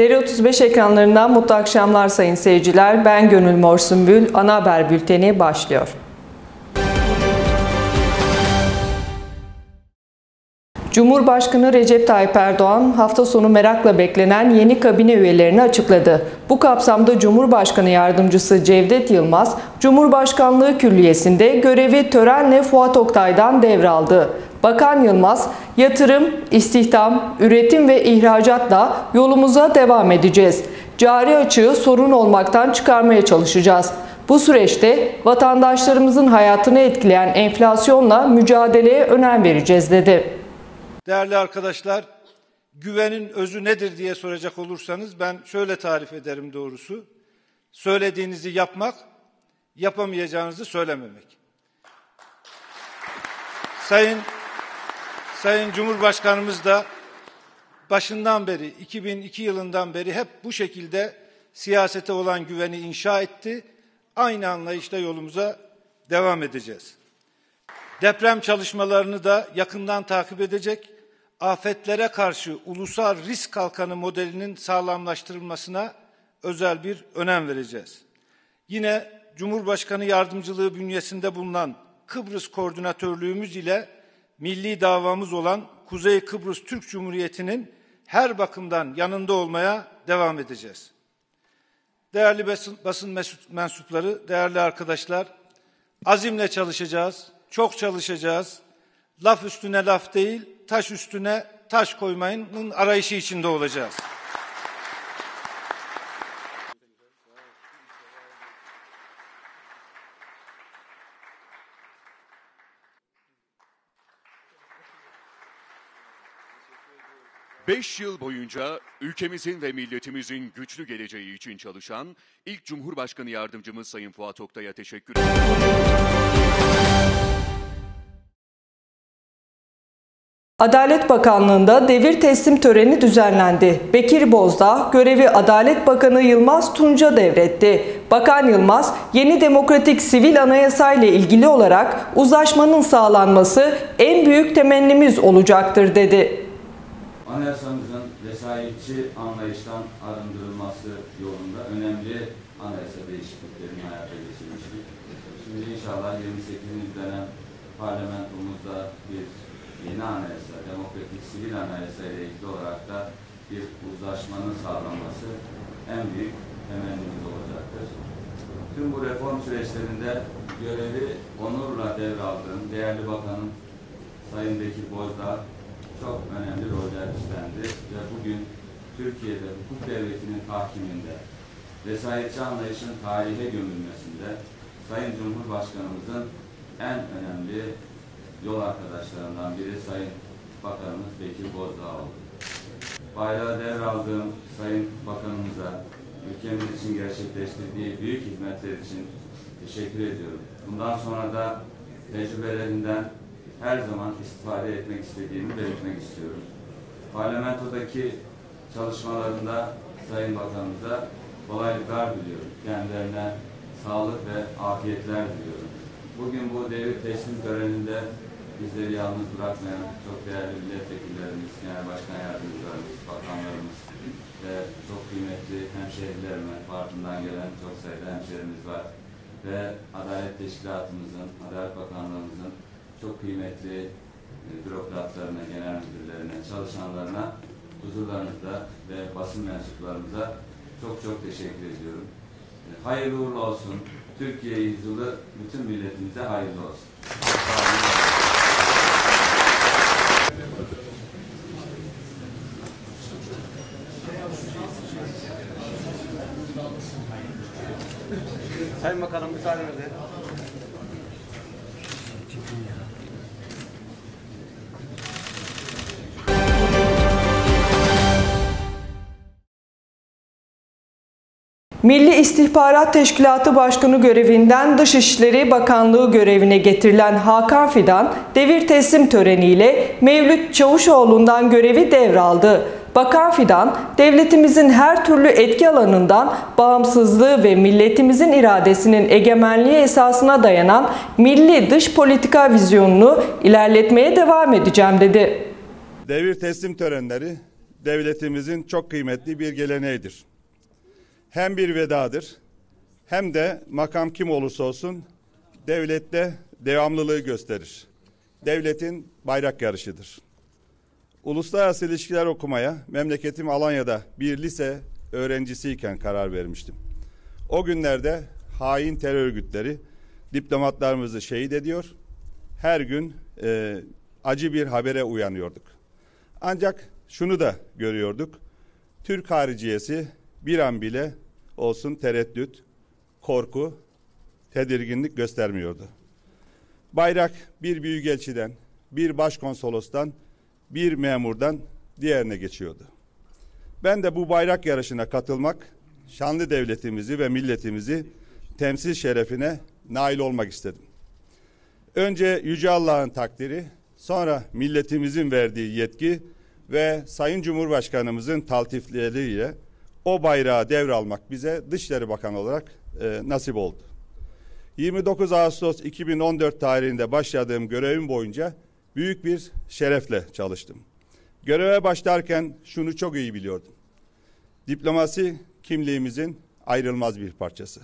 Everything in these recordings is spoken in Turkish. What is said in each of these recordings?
TR35 ekranlarından mutlu akşamlar sayın seyirciler. Ben Gönül Mor Sümbül. Ana haber bülteni başlıyor. Cumhurbaşkanı Recep Tayyip Erdoğan hafta sonu merakla beklenen yeni kabine üyelerini açıkladı. Bu kapsamda Cumhurbaşkanı Yardımcısı Cevdet Yılmaz, Cumhurbaşkanlığı Külliyesi'nde görevi törenle Fuat Oktay'dan devraldı. Bakan Yılmaz, yatırım, istihdam, üretim ve ihracatla yolumuza devam edeceğiz. Cari açığı sorun olmaktan çıkarmaya çalışacağız. Bu süreçte vatandaşlarımızın hayatını etkileyen enflasyonla mücadeleye önem vereceğiz dedi. Değerli arkadaşlar, güvenin özü nedir diye soracak olursanız ben şöyle tarif ederim doğrusu. Söylediğinizi yapmak, yapamayacağınızı söylememek. Sayın Sayın Cumhurbaşkanımız da başından beri 2002 yılından beri hep bu şekilde siyasete olan güveni inşa etti. Aynı anlayışla yolumuza devam edeceğiz. Deprem çalışmalarını da yakından takip edecek. Afetlere karşı ulusal risk kalkanı modelinin sağlamlaştırılmasına özel bir önem vereceğiz. Yine Cumhurbaşkanı yardımcılığı bünyesinde bulunan Kıbrıs Koordinatörlüğümüz ile milli davamız olan Kuzey Kıbrıs Türk Cumhuriyeti'nin her bakımdan yanında olmaya devam edeceğiz. Değerli basın, basın mensupları, değerli arkadaşlar, azimle çalışacağız, çok çalışacağız. Laf üstüne laf değil, taş üstüne taş koymanın arayışı içinde olacağız. Beş yıl boyunca ülkemizin ve milletimizin güçlü geleceği için çalışan ilk Cumhurbaşkanı Yardımcımız Sayın Fuat Oktay'a teşekkür ederim. Adalet Bakanlığı'nda devir teslim töreni düzenlendi. Bekir Bozdağ görevi Adalet Bakanı Yılmaz Tunca devretti. Bakan Yılmaz, yeni demokratik sivil anayasa ile ilgili olarak uzlaşmanın sağlanması en büyük temennimiz olacaktır dedi. Anayasamızın vesayetçi anlayıştan arındırılması yolunda önemli anayasa değişikliklerini hayata geçirmiştik. Şimdi inşallah 28. dönem parlamentomuzda bir yeni anayasa, demokratik sivil anayasa ile ilgili olarak da bir uzlaşmanın sağlanması en büyük temennimiz olacaktır. Tüm bu reform süreçlerinde görevi onurla devraldığım değerli bakanım Sayın Bekir Bozdağ çok önemli roller üstlendi ve bugün Türkiye'de hukuk devletinin tahkiminde, vesayetçi anlayışın tarihe gömülmesinde Sayın Cumhurbaşkanımızın en önemli yol arkadaşlarından biri Sayın Bakanımız Bekir Bozdağ oldu. Bayrağı devraldığım Sayın Bakanımıza ülkemiz için gerçekleştirdiği büyük hizmetler için teşekkür ediyorum. Bundan sonra da tecrübelerinden her zaman istifade etmek istediğimi belirtmek istiyorum. Parlamentodaki çalışmalarında Sayın Bakanımıza kolaylıklar diliyorum. Kendilerine sağlık ve afiyetler diliyorum. Bugün bu devir teslim töreninde bizleri yalnız bırakmayan çok değerli milletvekillerimiz, genel başkan yardımcılarımız, bakanlarımız ve çok kıymetli hemşehrilerime, Bartın'dan gelen çok sayıda hemşehrimiz var. Ve Adalet Teşkilatımızın, Adalet Bakanlığımızın çok kıymetli e, bürokratlarına, genel müdürlerine, çalışanlarına huzurlarınızda ve basın mensuplarımıza çok çok teşekkür ediyorum. E, hayırlı uğurlu olsun. Türkiye yüzyılı bütün milletimize hayırlı olsun. Sayın Bakanım müsaadenizle. Milli İstihbarat Teşkilatı Başkanı görevinden Dışişleri Bakanlığı görevine getirilen Hakan Fidan, devir teslim töreniyle Mevlüt Çavuşoğlu'ndan görevi devraldı. Bakan Fidan, devletimizin her türlü etki alanından bağımsızlığı ve milletimizin iradesinin egemenliği esasına dayanan milli dış politika vizyonunu ilerletmeye devam edeceğim dedi. Devir teslim törenleri devletimizin çok kıymetli bir geleneğidir. Hem bir vedadır hem de makam kim olursa olsun devlette devamlılığı gösterir. Devletin bayrak yarışıdır. Uluslararası ilişkiler okumaya memleketim Alanya'da bir lise öğrencisiyken karar vermiştim. O günlerde hain terör örgütleri diplomatlarımızı şehit ediyor. Her gün e, acı bir habere uyanıyorduk. Ancak şunu da görüyorduk. Türk hariciyesi bir an bile olsun tereddüt, korku, tedirginlik göstermiyordu. Bayrak bir büyükelçiden, bir başkonsolostan, bir memurdan diğerine geçiyordu. Ben de bu bayrak yarışına katılmak, şanlı devletimizi ve milletimizi temsil şerefine nail olmak istedim. Önce Yüce Allah'ın takdiri, sonra milletimizin verdiği yetki ve Sayın Cumhurbaşkanımızın taltifleriyle o bayrağı devralmak bize Dışişleri Bakanı olarak e, nasip oldu. 29 Ağustos 2014 tarihinde başladığım görevim boyunca büyük bir şerefle çalıştım. Göreve başlarken şunu çok iyi biliyordum. Diplomasi kimliğimizin ayrılmaz bir parçası.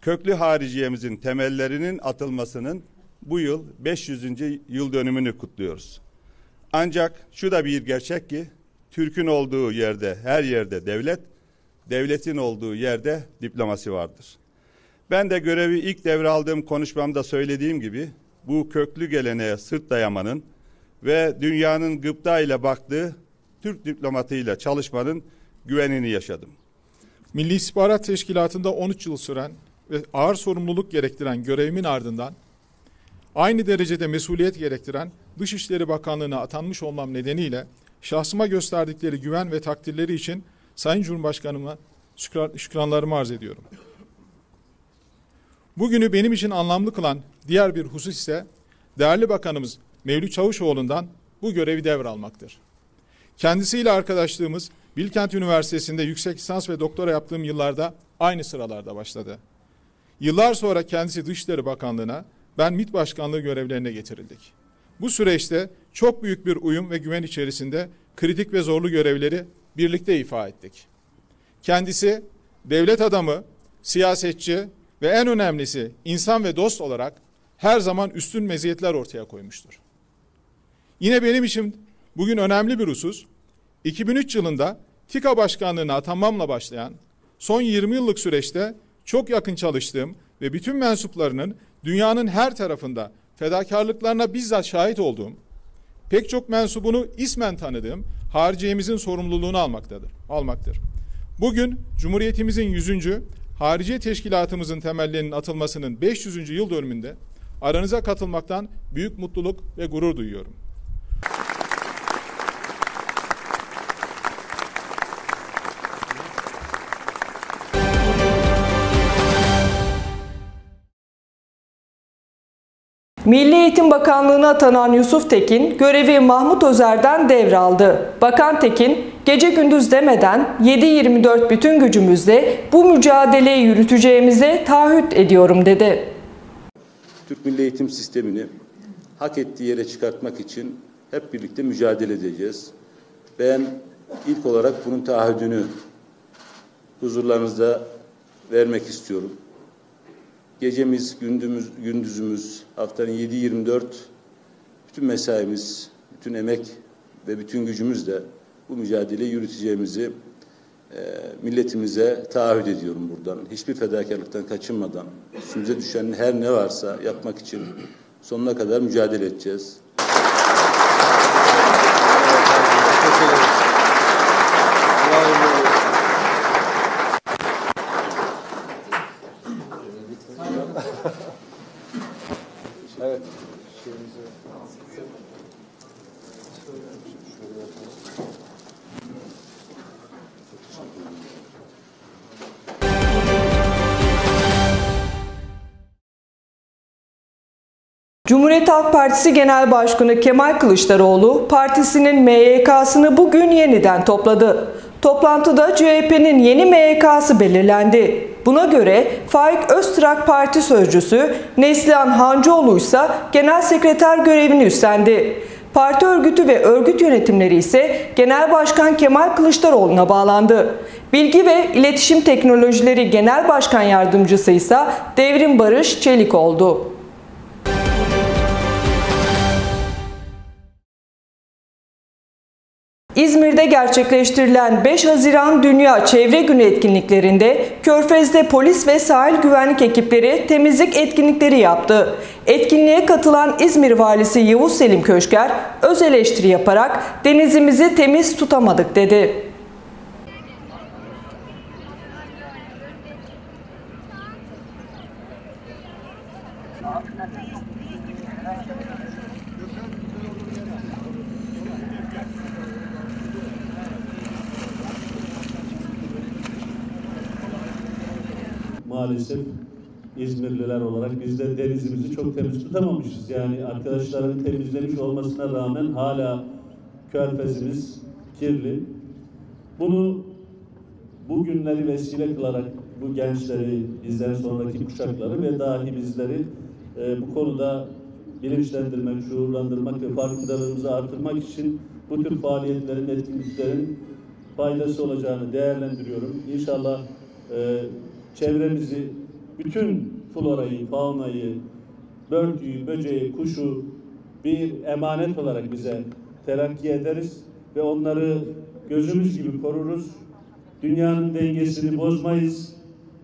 Köklü hariciyemizin temellerinin atılmasının bu yıl 500. yıl dönümünü kutluyoruz. Ancak şu da bir gerçek ki Türk'ün olduğu yerde her yerde devlet, devletin olduğu yerde diplomasi vardır. Ben de görevi ilk devraldığım konuşmamda söylediğim gibi bu köklü geleneğe sırt dayamanın ve dünyanın gıpta ile baktığı Türk diplomatıyla çalışmanın güvenini yaşadım. Milli İstihbarat Teşkilatı'nda 13 yıl süren ve ağır sorumluluk gerektiren görevimin ardından aynı derecede mesuliyet gerektiren Dışişleri Bakanlığı'na atanmış olmam nedeniyle şahsıma gösterdikleri güven ve takdirleri için Sayın Cumhurbaşkanıma şükranlarımı arz ediyorum. Bugünü benim için anlamlı kılan diğer bir husus ise değerli bakanımız Mevlüt Çavuşoğlu'ndan bu görevi devralmaktır. Kendisiyle arkadaşlığımız Bilkent Üniversitesi'nde yüksek lisans ve doktora yaptığım yıllarda aynı sıralarda başladı. Yıllar sonra kendisi Dışişleri Bakanlığı'na, ben MİT Başkanlığı görevlerine getirildik. Bu süreçte çok büyük bir uyum ve güven içerisinde kritik ve zorlu görevleri birlikte ifa ettik. Kendisi devlet adamı, siyasetçi ve en önemlisi insan ve dost olarak her zaman üstün meziyetler ortaya koymuştur. Yine benim için bugün önemli bir husus, 2003 yılında TİKA başkanlığına atanmamla başlayan son 20 yıllık süreçte çok yakın çalıştığım ve bütün mensuplarının dünyanın her tarafında fedakarlıklarına bizzat şahit olduğum, pek çok mensubunu ismen tanıdığım hariciyemizin sorumluluğunu almaktadır, almaktır. Bugün Cumhuriyetimizin 100. Hariciye Teşkilatımızın temellerinin atılmasının 500. yıl dönümünde aranıza katılmaktan büyük mutluluk ve gurur duyuyorum. Milli Eğitim Bakanlığı'na atanan Yusuf Tekin görevi Mahmut Özer'den devraldı. Bakan Tekin, gece gündüz demeden 7-24 bütün gücümüzle bu mücadeleyi yürüteceğimize taahhüt ediyorum dedi. Türk Milli Eğitim Sistemini hak ettiği yere çıkartmak için hep birlikte mücadele edeceğiz. Ben ilk olarak bunun taahhüdünü huzurlarınızda vermek istiyorum. Gecemiz, gündüzümüz, gündüzümüz, haftanın 7-24 bütün mesaimiz, bütün emek ve bütün gücümüzle bu mücadeleyi yürüteceğimizi e, milletimize taahhüt ediyorum buradan. Hiçbir fedakarlıktan kaçınmadan üstümüze düşen her ne varsa yapmak için sonuna kadar mücadele edeceğiz. Cumhuriyet Halk Partisi Genel Başkanı Kemal Kılıçdaroğlu partisinin MYK'sını bugün yeniden topladı. Toplantıda CHP'nin yeni MYK'sı belirlendi. Buna göre Faik Öztrak Parti Sözcüsü Neslihan Hancıoğlu ise Genel Sekreter görevini üstlendi. Parti örgütü ve örgüt yönetimleri ise Genel Başkan Kemal Kılıçdaroğlu'na bağlandı. Bilgi ve İletişim Teknolojileri Genel Başkan Yardımcısı ise Devrim Barış Çelik oldu. İzmir'de gerçekleştirilen 5 Haziran Dünya Çevre Günü etkinliklerinde Körfez'de polis ve sahil güvenlik ekipleri temizlik etkinlikleri yaptı. Etkinliğe katılan İzmir Valisi Yavuz Selim Köşker öz eleştiri yaparak denizimizi temiz tutamadık dedi. Maalesef İzmirliler olarak biz de denizimizi çok temiz tutamamışız. Yani arkadaşların temizlemiş olmasına rağmen hala körfezimiz kirli. Bunu bu günleri vesile kılarak bu gençleri, bizden sonraki kuşakları ve dahi bizleri e, bu konuda bilinçlendirmek, şuurlandırmak ve farkındalığımızı artırmak için bu tür faaliyetlerin, etkinliklerin faydası olacağını değerlendiriyorum. İnşallah e, çevremizi, bütün florayı, faunayı, börtüyü, böceği, kuşu bir emanet olarak bize terakki ederiz ve onları gözümüz gibi koruruz. Dünyanın dengesini bozmayız.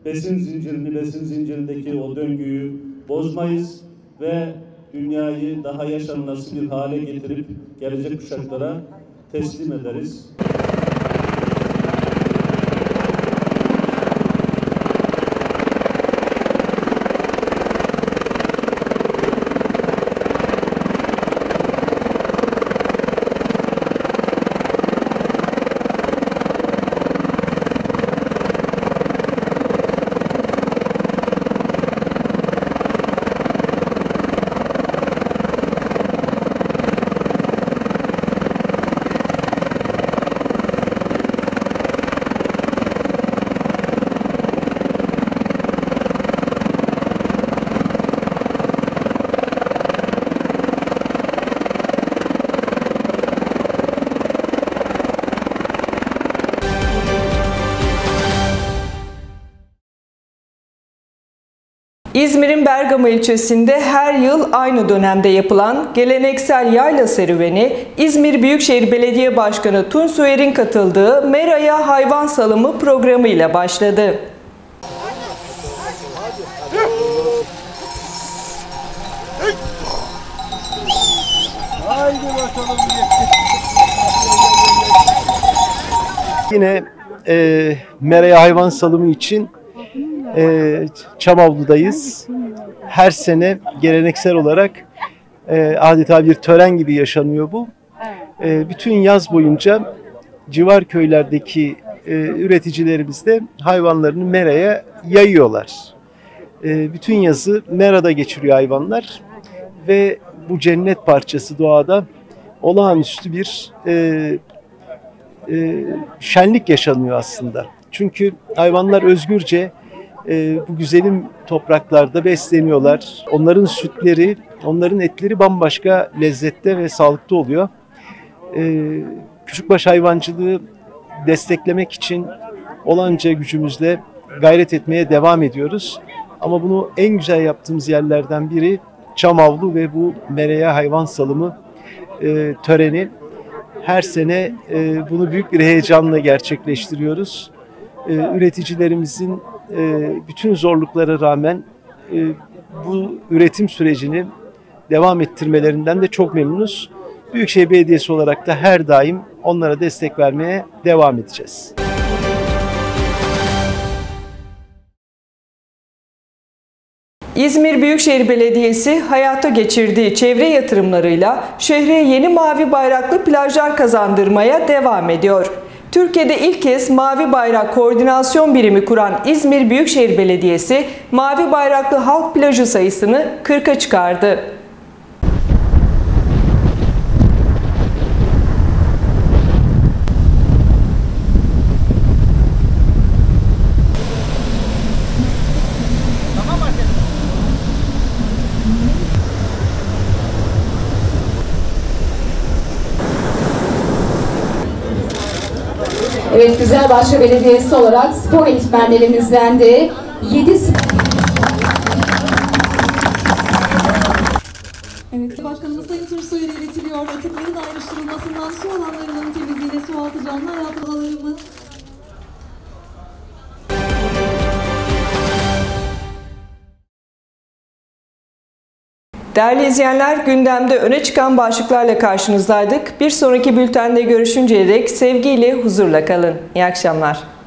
Besin zincirini, besin zincirindeki o döngüyü bozmayız ve dünyayı daha yaşanması bir hale getirip gelecek kuşaklara teslim ederiz. İzmir'in Bergama ilçesinde her yıl aynı dönemde yapılan geleneksel yayla serüveni İzmir Büyükşehir Belediye Başkanı Tunç Soyer'in katıldığı Meraya Hayvan Salımı programı ile başladı. Yine e, Meraya Hayvan Salımı için e, Çamavlu'dayız. Her sene geleneksel olarak e, adeta bir tören gibi yaşanıyor bu. E, bütün yaz boyunca civar köylerdeki e, üreticilerimiz de hayvanlarını meraya yayıyorlar. E, bütün yazı merada geçiriyor hayvanlar ve bu cennet parçası doğada olağanüstü bir e, e, şenlik yaşanıyor aslında. Çünkü hayvanlar özgürce e, bu güzelim topraklarda besleniyorlar. Onların sütleri, onların etleri bambaşka lezzette ve sağlıklı oluyor. E, küçükbaş hayvancılığı desteklemek için olanca gücümüzle gayret etmeye devam ediyoruz. Ama bunu en güzel yaptığımız yerlerden biri Çamavlu ve bu Mereya Hayvan Salımı e, töreni. Her sene e, bunu büyük bir heyecanla gerçekleştiriyoruz. E, üreticilerimizin e, bütün zorluklara rağmen e, bu üretim sürecini devam ettirmelerinden de çok memnunuz. Büyükşehir Belediyesi olarak da her daim onlara destek vermeye devam edeceğiz. İzmir Büyükşehir Belediyesi hayata geçirdiği çevre yatırımlarıyla şehre yeni mavi bayraklı plajlar kazandırmaya devam ediyor. Türkiye'de ilk kez Mavi Bayrak Koordinasyon Birimi kuran İzmir Büyükşehir Belediyesi, Mavi Bayraklı Halk Plajı sayısını 40'a çıkardı. Evet Güzelbahçe Belediyesi olarak spor eğitmenlerimizden de 7 Evet, Başkanımız Sayın Tursu'ya iletiliyor. Atıkların ayrıştırılmasından su alanlarının temizliğine su altı canlı hayat alanlarımız Değerli izleyenler gündemde öne çıkan başlıklarla karşınızdaydık. Bir sonraki bültende görüşünceye dek sevgiyle, huzurla kalın. İyi akşamlar.